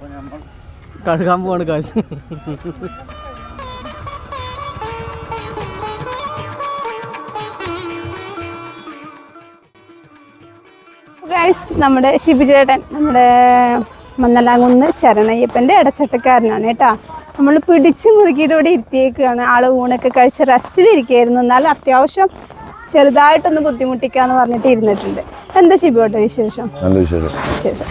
കഴുകാൻ പോവാണ് കാശ് നമ്മുടെ ശിബിചേട്ടൻ നമ്മുടെ മന്നലാങ്കുന്ന് ശരണയ്യപ്പന്റെ ഇടച്ചട്ടക്കാരനാണ് കേട്ടോ. നമ്മൾ പിടിച്ചു മുറുക്കിയിട്ട് ഇവിടെ ഇരുത്തിയേക്കുകയാണ് ആൾ ഊണൊക്കെ കഴിച്ച് റെസ്റ്റിലിരിക്കുകയായിരുന്നു എന്നാൽ അത്യാവശ്യം ചെറുതായിട്ടൊന്ന് ബുദ്ധിമുട്ടിക്കാന്ന് പറഞ്ഞിട്ട് ഇരുന്നിട്ടുണ്ട്. എന്താ ഷിബിയോട്ടെ വിശേഷം? നല്ല വിശേഷം. വിശേഷം.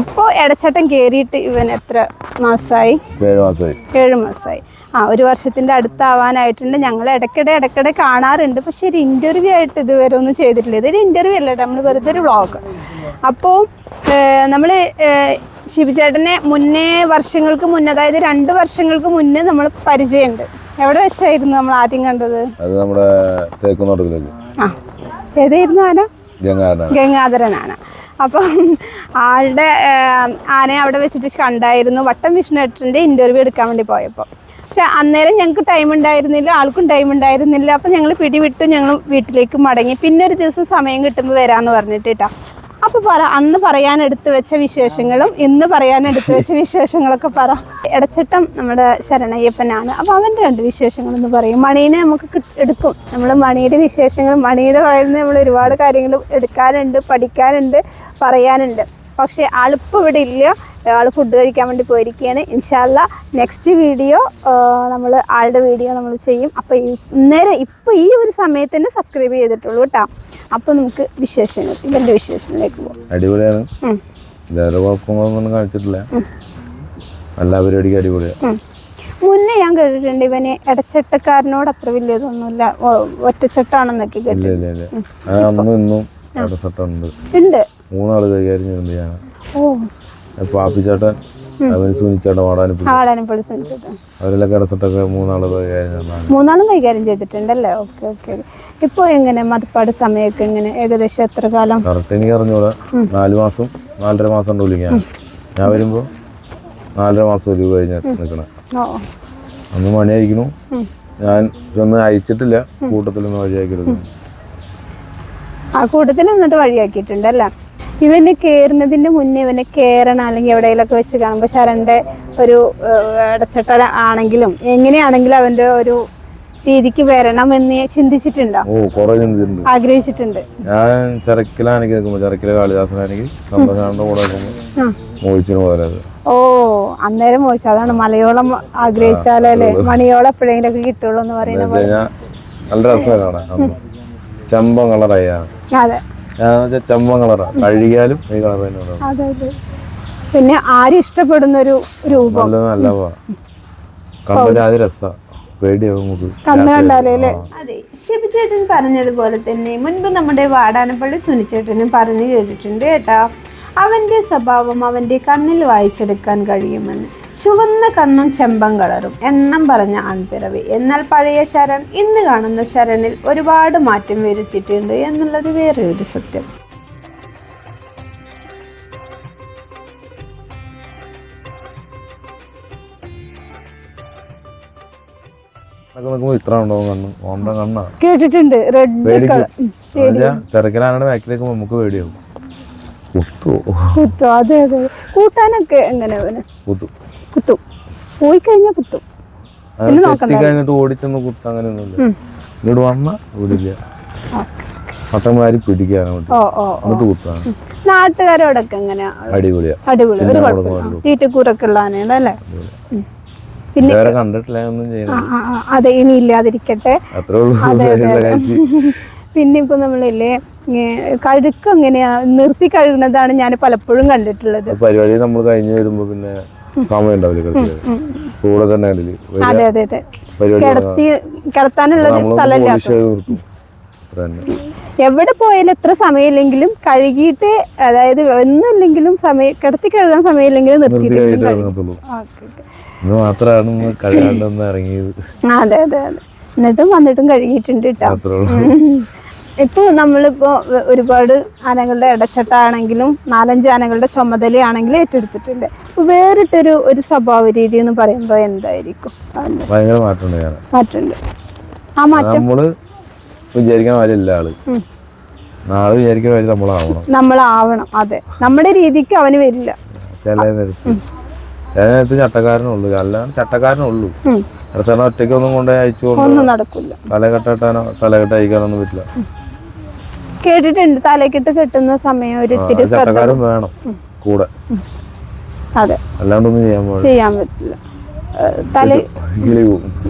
ഇപ്പോൾ ഇടച്ചട്ടം കയറിയിട്ട് ഇവൻ എത്ര മാസമായി ഏഴ് മാസമായി ഏഴ് മാസമായി ആ ഒരു വർഷത്തിന്റെ അടുത്താവാനായിട്ടുണ്ട്. ഞങ്ങൾ ഇടയ്ക്കിടെ ഇടയ്ക്കിടെ കാണാറുണ്ട്. പക്ഷെ ഒരു ഇന്റർവ്യൂ ആയിട്ട് ഇതുവരെ ഒന്നും ചെയ്തിട്ടില്ല. ഇതൊരു ഇന്റർവ്യൂ അല്ല നമ്മൾ വെറുതെ ഒരു വ്ളോഗ് അപ്പോൾ നമ്മൾ ശിവചേട്ടനെ മുന്നേ വർഷങ്ങൾക്ക് മുന്നേ അതായത് രണ്ട് വർഷങ്ങൾക്ക് മുന്നേ നമ്മൾ പരിചയമുണ്ട്. എവിടെ വെച്ചായിരുന്നു നമ്മൾ ആദ്യം കണ്ടത്? അത് നമ്മുടെ തേക്കുന്നോട്ടത്തിലേക്ക് ആ. ഏതായിരുന്നു ആന? ഗംഗാധരനാണ്. അപ്പം ആളുടെ ആനയെ അവിടെ വെച്ചിട്ട് കണ്ടായിരുന്നു വട്ടം വിഷ്ണുവേട്ടന്റെ ഇന്റർവ്യൂ എടുക്കാൻ വേണ്ടി പോയപ്പോൾ. പക്ഷെ അന്നേരം ഞങ്ങൾക്ക് ടൈം ഉണ്ടായിരുന്നില്ല ആൾക്കും ടൈം ഉണ്ടായിരുന്നില്ല. അപ്പം ഞങ്ങൾ പിടിവിട്ട് ഞങ്ങൾ വീട്ടിലേക്ക് മടങ്ങി. പിന്നെ ഒരു ദിവസം സമയം കിട്ടുമ്പോൾ വരാമെന്ന് പറഞ്ഞിട്ട് കേട്ടോ. അപ്പോൾ പറ അന്ന് പറയാൻ എടുത്തു വെച്ച വിശേഷങ്ങളും ഇന്ന് പറയാൻ എടുത്തു വെച്ച വിശേഷങ്ങളൊക്കെ പറ. ഇടച്ചിട്ടം നമ്മുടെ ശരണയ്യപ്പനാണ്. അപ്പൊ അവന്റെ രണ്ട് വിശേഷങ്ങളെന്ന് പറയും. മണീനെ നമുക്ക് എടുക്കും. നമ്മൾ മണിയുടെ വിശേഷങ്ങൾ മണിയുടെ വായിൽ നിന്ന് നമ്മൾ ഒരുപാട് കാര്യങ്ങൾ എടുക്കാനുണ്ട് പഠിക്കാനുണ്ട് പറയാനുണ്ട്. പക്ഷേ ആളിപ്പോൾ ഇവിടെ ഇല്ല. ആൾ ഫുഡ് കഴിക്കാൻ വേണ്ടി പോയിരിക്കുകയാണ് ഇൻഷാല്ല നെക്സ്റ്റ് വീഡിയോ നമ്മൾ ആളുടെ വീഡിയോ നമ്മൾ ചെയ്യും. അപ്പോൾ ഇന്നേരം ഇപ്പോൾ ഈ ഒരു സമയത്ത് തന്നെ സബ്സ്ക്രൈബ് ചെയ്തിട്ടുള്ളൂ കേട്ടോ. അപ്പോൾ നമുക്ക് വിശേഷങ്ങൾ ഇവരുടെ വിശേഷങ്ങളിലേക്ക് പോകാം അടിപൊളിയാണ്. വേറെ കുഴപ്പങ്ങളൊന്നും കാണിച്ചിട്ടില്ല. എല്ലാ പരിപാടിക്കും അടിപൊളിയാണ് മുന്നേ ഞാൻ കേട്ടിട്ടുണ്ട് ഇവനെ ഇടച്ചട്ടക്കാരനോട് അത്ര വലിയ ഇതൊന്നുമില്ല ഒറ്റച്ചട്ടാണെന്നൊക്കെ ഇല്ല കേട്ടു ഇല്ല. ഇല്ല അന്നും ഇന്നും ഇടസട്ടുണ്ട് ഉണ്ട്. മൂന്നാൾ കൈകാര്യം ചെയ്യുന്നുണ്ട് ഞാൻ ഓ. പാപ്പിച്ചേട്ടൻ അവന് സുനിച്ചേട്ടൻ മൂന്നാൾ കൈകാര്യം ചെയ്യുന്നതാണ് മൂന്നാളും കൈകാര്യം ചെയ്തിട്ടുണ്ടല്ലേ? Okay okay. ഇപ്പോൾ എങ്ങനെ മതപ്പാട് സമയമൊക്കെ എങ്ങനെ? ഏകദേശം എത്ര കാലം? കറക്റ്റ് എനിക്ക് അറിഞ്ഞൂടെ. നാല് മാസം നാലര മാസം ഉണ്ട് ഞാൻ ഞാൻ വരുമ്പോ നാലര മാസം ഒരു കഴിഞ്ഞ് നിൽക്കണേ അന്ന് മണിയായിരിക്കണു ഞാൻ ഇതൊന്നും അയച്ചിട്ടില്ല. കൂട്ടത്തിലൊന്നും വഴിയാക്കിയെടുക്കുന്നു ആ കൂട്ടത്തിൽ എന്നിട്ട് വഴിയാക്കിയിട്ടുണ്ടല്ലേ ഇവന് കയറുന്നതിന്റെ മുന്നേ ഇവനെ കയറണം അല്ലെങ്കിൽ എവിടെയെങ്കിലൊക്കെ വെച്ച് കാണുമ്പോൾ ശരന്റെ ഒരു അടച്ചിട്ട ആണെങ്കിലും എങ്ങനെയാണെങ്കിലും അവന്റെ ഒരു രീതിക്ക് വരണം എന്ന് ചിന്തിച്ചിട്ടുണ്ടോ? ആഗ്രഹിച്ചിട്ടുണ്ട്. ഞാൻ ചിറക്കിലാണെങ്കിൽ നിൽക്കുമ്പോൾ ചിറക്കിലെ കാളിദാസനാണെങ്കിൽ സന്തോഷാന്റെ കൂടെ മോഹിച്ചിന് പോലെ ഓ അന്നേരം മോഹിച്ചു. അതാണ് മലയോളം ആഗ്രഹിച്ചാലല്ലേ മണിയോളം എപ്പോഴെങ്കിലൊക്കെ കിട്ടുള്ളൂ എന്ന് പറയുന്ന പോലെ. കഴിഞ്ഞാൽ നല്ല രസമാണ് ചെമ്പൻ കളറായാണ് അതെ. വെച്ചാൽ ചെമ്പൻ കളറാ കഴുകിയാലും ഈ കളർ തന്നെ പിന്നെ ആരും ഇഷ്ടപ്പെടുന്ന ഒരു രൂപം. നല്ല നല്ല കണ്ടൊരു ആദ്യ രസാ. പേടിയാവും നമുക്ക്. കണ്ണ് കണ്ടാലേ അല്ലേ? അതെ ശിവചേട്ടൻ പറഞ്ഞതുപോലെ തന്നെ മുൻപ് നമ്മുടെ വാടാനപ്പള്ളി സുനിച്ചേട്ടനും പറഞ്ഞു കേട്ടിട്ടുണ്ട് കേട്ടാ. അവന്റെ സ്വഭാവം അവന്റെ കണ്ണിൽ വായിച്ചെടുക്കാൻ കഴിയുമെന്ന്. ചുവന്ന കണ്ണും ചെമ്പം കളറും എണ്ണം പറഞ്ഞ ആൺപിറവി. എന്നാൽ പഴയ ശരൺ ഇന്ന് കാണുന്ന ശരണിൽ ഒരുപാട് മാറ്റം വരുത്തിയിട്ടുണ്ട് എന്നുള്ളത് വേറെ ഒരു സത്യം അതൊക്കെ ഇത്ര ഉണ്ടാവും കണ്ണ്? ഓണ്ട കണ്ണാ? കേട്ടിട്ടുണ്ട്. റെഡ് ചെറുക്കലാരുടെ ബാക്കിലേക്ക് നമുക്ക് പേടിയാവും. കുത്തു അതെ അതെ. കൂട്ടാനൊക്കെ എങ്ങനെ അവന്? കുത്തു. കുത്തും. പോയി കഴിഞ്ഞാൽ കുത്തും. കഴിഞ്ഞിട്ട് ഓടിച്ചൊന്ന് കുത്തും അങ്ങനെയൊന്നുമില്ല. ഇങ്ങോട്ട് വന്ന ഓടില്ല പട്ടന്മാര് പിടിക്കാനാ വേണ്ടി ഓ ഓ ഓ. എന്നിട്ട് കുത്താണ് നാട്ടുകാരോടൊക്കെ എങ്ങനെയാ? അടിപൊളിയാ. അടിപൊളി. ഒരു പിന്നെ കുഴപ്പമില്ല. തീറ്റക്കൂറൊക്കെ ഉള്ള ആനയാണ് അല്ലേ? പിന്നെ കണ്ടിട്ടില്ല ഒന്നും അതെ ഇനി ഇല്ലാതിരിക്കട്ടെ. പിന്നെ ഇപ്പൊ നമ്മളില്ലേ കഴുക്ക് എങ്ങനെയാ? നിർത്തി കഴുകുന്നതാണ് ഞാൻ പലപ്പോഴും കണ്ടിട്ടുള്ളത്. പരിപാടി നമ്മൾ കഴിഞ്ഞു വരുമ്പോ പിന്നെ സമയം ഉണ്ടാവില്ല കൂടെ തന്നെ അതെ അതെ അതെ. പരിപാടി കിടത്തി കിടത്താനുള്ള സ്ഥലമില്ല എവിടെ പോയാലും എത്ര സമയമില്ലെങ്കിലും കഴുകിയിട്ട് അതായത് ഒന്നുമില്ലെങ്കിലും സമയം കിടത്തി കഴുകാൻ സമയമില്ലെങ്കിലും നിർത്തിയിട്ടുണ്ട് അതെ അതെ അതെ. എന്നിട്ടും വന്നിട്ടും കഴുകിയിട്ടുണ്ട് കേട്ടോ. ഇപ്പോൾ നമ്മളിപ്പോൾ ഒരുപാട് ആനകളുടെ ഇടച്ചട്ടാണെങ്കിലും നാലഞ്ച് ആനകളുടെ ചുമതലയാണെങ്കിലും ഏറ്റെടുത്തിട്ടുണ്ട്. വേറിട്ടൊരു ഒരു സ്വഭാവ രീതി എന്ന് പറയുമ്പോൾ എന്തായിരിക്കും? ഭയങ്കര മാറ്റമുണ്ട് മാറ്റമുണ്ട്. ആ മാറ്റം? നമ്മൾ വിചാരിക്കാൻ വരില്ല ആൾ. നാളെ വിചാരിക്കാൻ മാതിരി നമ്മളാവണം. നമ്മളാവണം അതെ. നമ്മുടെ രീതിക്ക് അവന് വരില്ല. നേരത്ത്. ചട്ടക്കാരനുള്ളൂ അല്ലാണ്ട് ചട്ടക്കാരനുള്ളൂ. അടുത്ത ഒന്നും കൊണ്ടുപോയി അയച്ചു ഒന്നും നടക്കില്ല തലകെട്ടാനോ തലകെട്ട് അയക്കാനൊന്നും പറ്റില്ല. കേട്ടിട്ടുണ്ട്. തലക്കിട്ട് കെട്ടുന്ന സമയം ഒരു ഇത്തിരി വേണം കൂടെ. അതെ. അല്ലാണ്ടൊന്നും ചെയ്യാൻ ചെയ്യാൻ പറ്റില്ല. തല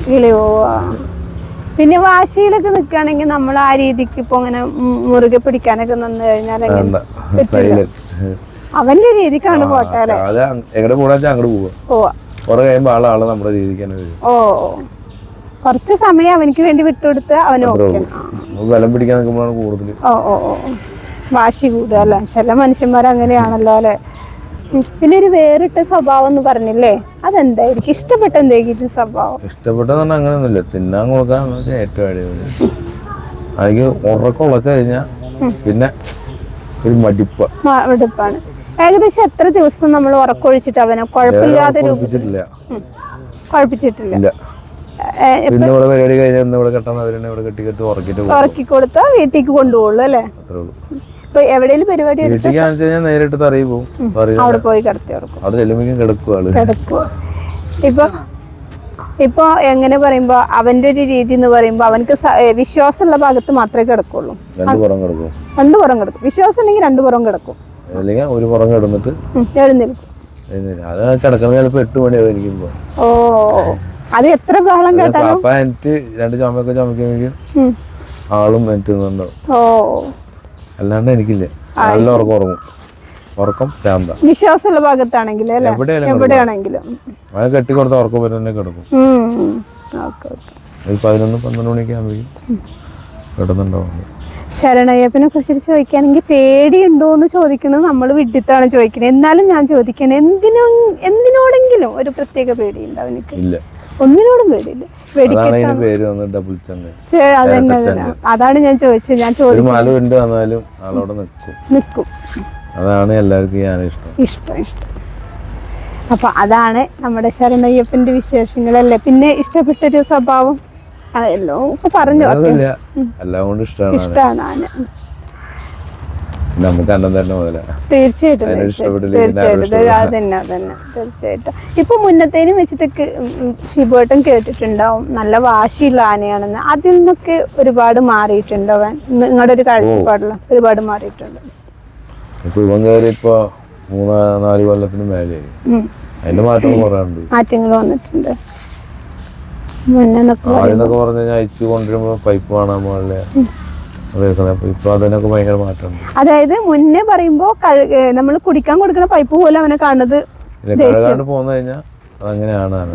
കിളി പോവാ. പിന്നെ വാശിയിലൊക്കെ നിൽക്കുകയാണെങ്കിൽ നമ്മൾ ആ രീതിക്ക് ഇപ്പൊ അങ്ങനെ മുറുകെ പിടിക്കാനൊക്കെ നിന്ന് കഴിഞ്ഞാൽ അവന്റെ രീതിക്കാണ് പോട്ടെ അങ്- എങ്ങടെ അങ്ങോട്ട് പോവാ. കുറെ കഴിയുമ്പോൾ ആളെ ആളെ നമ്മുടെ രീതിക്ക് തന്നെ വരും. ഓ കുറച്ച് സമയം അവനക്ക് വേണ്ടി വിട്ടുകൊടുത്ത് അവന് ഓക്കെ. ബലം പിടിക്കാൻ നിൽക്കുമ്പോഴാണ് കൂടുതൽ ഓ ഓ ഓ. ഓ. വാശി കൂടുക അല്ലേ? ചില മനുഷ്യന്മാർ അങ്ങനെയാണല്ലോ അല്ലെ. പിന്നെ ഒരു വേറിട്ട സ്വഭാവം എന്ന് പറഞ്ഞില്ലേ? അതെന്തായിരിക്കും? ഇഷ്ടപ്പെട്ട എന്തെങ്കിലും സ്വഭാവം? ഇഷ്ടപ്പെട്ടെന്ന് പറഞ്ഞാൽ അങ്ങനെയൊന്നുമില്ല. തിന്നാൻ കൊടുക്കാനുള്ള ഏറ്റവും അടിപൊളി. എനിക്ക് ഉറക്കം ഉളച്ചു കഴിഞ്ഞാൽ പിന്നെ ഒരു മടുപ്പ്. മടുപ്പാണ്. ഏകദേശം എത്ര ദിവസം നമ്മൾ ഉറക്കൊഴിച്ചിട്ട് അവനെ? കുഴപ്പമില്ലാതെ. കുഴപ്പിച്ചിട്ടില്ല പിന്നെ ഇവിടെ പരിപാടി കഴിഞ്ഞാൽ ഇവിടെ കെട്ടാൻ അവരെന്നെ ഇവിടെ കെട്ടി കെട്ടി ഉറക്കിട്ട് ഉറക്കി കൊടുത്താ വീട്ടിലേക്ക് കൊണ്ടുപോകുള്ളൂ അല്ലേ? അത്രേ ഉള്ളൂ. ഇപ്പൊ എവിടെയെങ്കിലും പരിപാടി വീട്ടിൽ കാണിച്ചു കഴിഞ്ഞാൽ നേരിട്ട് തറയി പോകും അവിടെ പോയി കിടത്തി ഉറക്കും. അവിടെ ചെല്ലുമ്പോഴേക്കും കിടക്കും ആൾ. കിടക്കുക ഇപ്പൊ ഇപ്പൊ എങ്ങനെ പറയുമ്പോ അവന്റെ ഒരു രീതി എന്ന് പറയുമ്പോ അവനക്ക് വിശ്വാസമുള്ള ഭാഗത്ത് മാത്രമേ കിടക്കുള്ളൂ. രണ്ട് പുറം കിടക്കും. രണ്ടു പുറം കിടക്കും. വിശ്വാസം ഉണ്ടെങ്കിൽ രണ്ടു പുറം കിടക്കും. അല്ലെങ്കിൽ ഒരു പുറം കിടന്നിട്ട് എഴുന്നേൽക്കും. അത് കിടക്കുന്നത് ചിലപ്പോൾ എട്ട് മണിയാവും ഓ. അത് എത്ര ബഹളം കേട്ടാലും? പാപ്പ എനിക്ക് രണ്ട് ചുമയൊക്കെ ചുമക്കുമെങ്കിൽ. ആളും എനിക്കുന്നുണ്ടാവും ഓ. അല്ലാണ്ട് എനിക്കില്ല. നല്ല ഉറക്കം ഉറങ്ങും. ഉറക്കം ശാന്ത വിശ്വാസമുള്ള ഭാഗത്താണെങ്കിൽ എവിടെയാണെങ്കിലും. അവനെ കെട്ടിക്കൊടുത്ത ഉറക്കം വരെ തന്നെ കിടക്കും. ഒരു പതിനൊന്ന് പന്ത്രണ്ട് മണിയൊക്കെ ആകുമ്പോഴേക്കും കിടന്നുണ്ടാവും. ശരണയ്യപ്പനെ കുറിച്ച് ചോദിക്കുകയാണെങ്കിൽ പേടിയുണ്ടോ എന്ന് ചോദിക്കുന്നത് നമ്മൾ വിഡിത്താണ് ചോദിക്കുന്നത് എന്നാലും ഞാൻ ചോദിക്കണേ എന്തിനോ എന്തിനോടെങ്കിലും ഒരു പ്രത്യേക പേടിയുണ്ടോ അവനിക്ക്. ഇല്ല. ഒന്നിനോടും പേടിയില്ല. അതാണ് ഞാൻ ചോദിച്ചത്. ഞാൻ ചോദിച്ചു നിൽക്കും. അതാണ് എല്ലാവർക്കും ഇഷ്ടം. ഇഷ്ടം ഇഷ്ടം. അപ്പൊ അതാണ് നമ്മുടെ ശരണയ്യപ്പന്റെ വിശേഷങ്ങളല്ലേ? പിന്നെ ഇഷ്ടപ്പെട്ടൊരു സ്വഭാവം? അതെല്ലോ ഇപ്പൊ പറഞ്ഞു. എല്ലാം ഇഷ്ടമാണ് നമുക്ക് അന്നം തന്നെ മുതല. തീർച്ചയായിട്ടും തീർച്ചയായിട്ടും. ഇപ്പൊ മുന്നത്തേനും വെച്ചിട്ടൊക്കെ ശിബോട്ടം കേട്ടിട്ടുണ്ടാവും. നല്ല വാശിയുള്ള ആനയാണെന്ന്. അതിൽ നിന്നൊക്കെ ഒരുപാട് മാറിയിട്ടുണ്ടോ നിങ്ങളുടെ ഒരു കാഴ്ചപ്പാടിൽ ഒരുപാട് മാറിയിട്ടുണ്ട്. ഇപ്പൊ ഇവൻ കയറി ഇപ്പൊ മൂന്ന് നാല് കൊല്ലത്തിന്. അതിന്റെ മാറ്റം മാറ്റങ്ങൾ വന്നിട്ടുണ്ട്. മുന്നേ നിന്നൊക്കെ ആദ്യം എന്നൊക്കെ പറഞ്ഞു കഴിഞ്ഞാൽ അയച്ചു കൊണ്ടുവരുമ്പോ പൈപ്പ് കാണാൻ പാടില്ല. അതേസമയം അപ്പൊ ഇപ്പൊ അതിനൊക്കെ ഭയങ്കര മാറ്റമുണ്ട്. അതായത് മുന്നേ പറയുമ്പോ നമ്മൾ കുടിക്കാൻ കൊടുക്കുന്ന പൈപ്പ് പോലും അവനെ കാണുന്നത് കഴുകാണ്ട് പോന്നു കഴിഞ്ഞാൽ അതങ്ങനെയാണ്.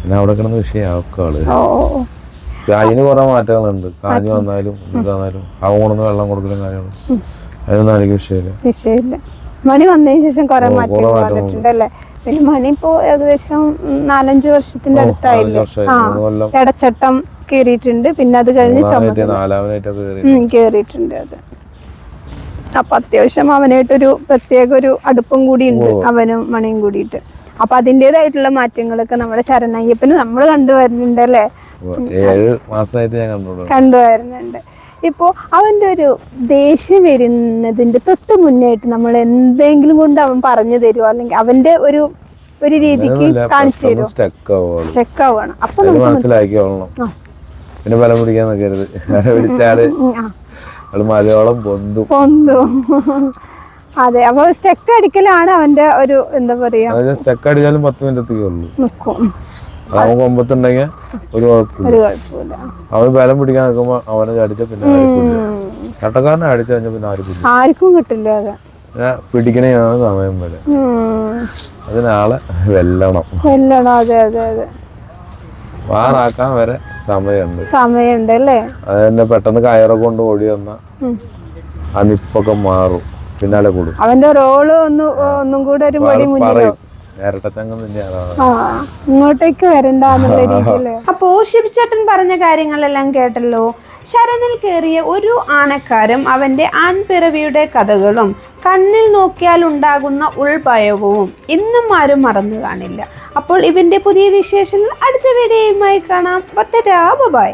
പിന്നെ അവിടെ കിടന്ന വിഷയമാക്കും ആൾ. അതിന് കുറെ മാറ്റങ്ങളുണ്ട്. കാഞ്ഞു വന്നാലും വന്നാലും കൊണ്ടുവന്ന് വെള്ളം കൊടുക്കലും കാര്യങ്ങളും. അതിനൊന്നും എനിക്ക് വിഷയമില്ല. വിഷയമില്ല. മണി വന്നതിന് ശേഷം കുറെ മാറ്റങ്ങൾ വന്നിട്ടുണ്ടല്ലേ പിന്നെ മണി ഇപ്പോ ഏകദേശം നാലഞ്ചു വർഷത്തിന്റെ അടുത്തായില്ലേ. ആ. ഇടച്ചട്ടം കീറിയിട്ടുണ്ട്. പിന്നെ അത് കഴിഞ്ഞ് ചുമ മൂന്നാമനായിട്ട് നാലാമനായിട്ടൊക്കെ കയറി ഉം, കേറിയിട്ടുണ്ട് അത്. അപ്പൊ അത്യാവശ്യം അവനായിട്ടൊരു പ്രത്യേക ഒരു അടുപ്പം കൂടി ഉണ്ട് അവനും മണിയും കൂടിയിട്ട്. അപ്പൊ അതിന്റെതായിട്ടുള്ള മാറ്റങ്ങളൊക്കെ നമ്മുടെ ശരണയ്യപ്പന് നമ്മൾ കണ്ടുവരുന്നുണ്ട് അല്ലേ കണ്ടുവരുന്നുണ്ട് ഇപ്പോൾ അവന്റെ ഒരു ദേഷ്യം വരുന്നതിന്റെ തൊട്ട് മുന്നായിട്ട് നമ്മൾ എന്തെങ്കിലും കൊണ്ട് അവൻ പറഞ്ഞു തരുമോ അല്ലെങ്കിൽ അവന്റെ ഒരു ഒരു രീതിക്ക് കാണിച്ചു തരുമോ സ്റ്റെക്കാവണം അപ്പൊ നമുക്ക് മനസ്സിലാക്കിയോളണം ആ. പിന്നെ ബലം പിടിക്കാൻ നോക്കരുത്. ബലം പിടിച്ചാൽ അവൾ മലയോളം പൊന്തു. പൊന്തു. അതെ അപ്പൊ സ്റ്റെക്ക് അടിക്കലാണ് അവന്റെ ഒരു എന്താ പറയാ? സ്റ്റെക്ക് അടിച്ചാലും പത്ത് മിനിറ്റത്തേക്കേ ഉള്ളൂ. നിക്കും. അവൻ കൊമ്പത്തുണ്ടെങ്കിൽ ഒരു കുഴപ്പമില്ല. അവൻ ബലം പിടിക്കാൻ നിൽക്കുമ്പോ അവനെ അടിച്ച പിന്നെ ചട്ടക്കാരനെ അടിച്ചു കഴിഞ്ഞാൽ പിന്നെ ആർക്കും ആർക്കും കിട്ടില്ല അത്. പിന്നെ പിടിക്കണേയാണ് സമയം ഉം. അതിനാളെ വെല്ലണം. വെല്ലണം അതെ അതെ അതെ. വാറാക്കാൻ വരെ സമയമുണ്ട്. സമയമുണ്ട് അല്ലേ? അത് തന്നെ പെട്ടെന്ന് കയറ കൊണ്ട് ഓടി വന്ന. ആ നിപ്പൊക്കെ മാറും. പിന്നാലെ കൂടും. അവന്റെ റോൾ ഒന്ന് ഒന്നും കൂടെ ഒരു പടി മുന്നിൽ ഇങ്ങോട്ടേക്ക് വരണ്ടെന്നുള്ള രീതിയിൽ. അപ്പോ ശിവചേട്ടൻ പറഞ്ഞ കാര്യങ്ങളെല്ലാം കേട്ടല്ലോ. ശരണിൽ കയറിയ ഒരു ആനക്കാരും അവന്റെ ആൺപിറവിയുടെ കഥകളും കണ്ണിൽ നോക്കിയാൽ ഉണ്ടാകുന്ന ഉൾഭയവും ഇന്നും ആരും മറന്നു കാണില്ല. അപ്പോൾ ഇവന്റെ പുതിയ വിശേഷങ്ങൾ അടുത്ത വീഡിയോയുമായി കാണാം. ഒറ്റ ബൈ.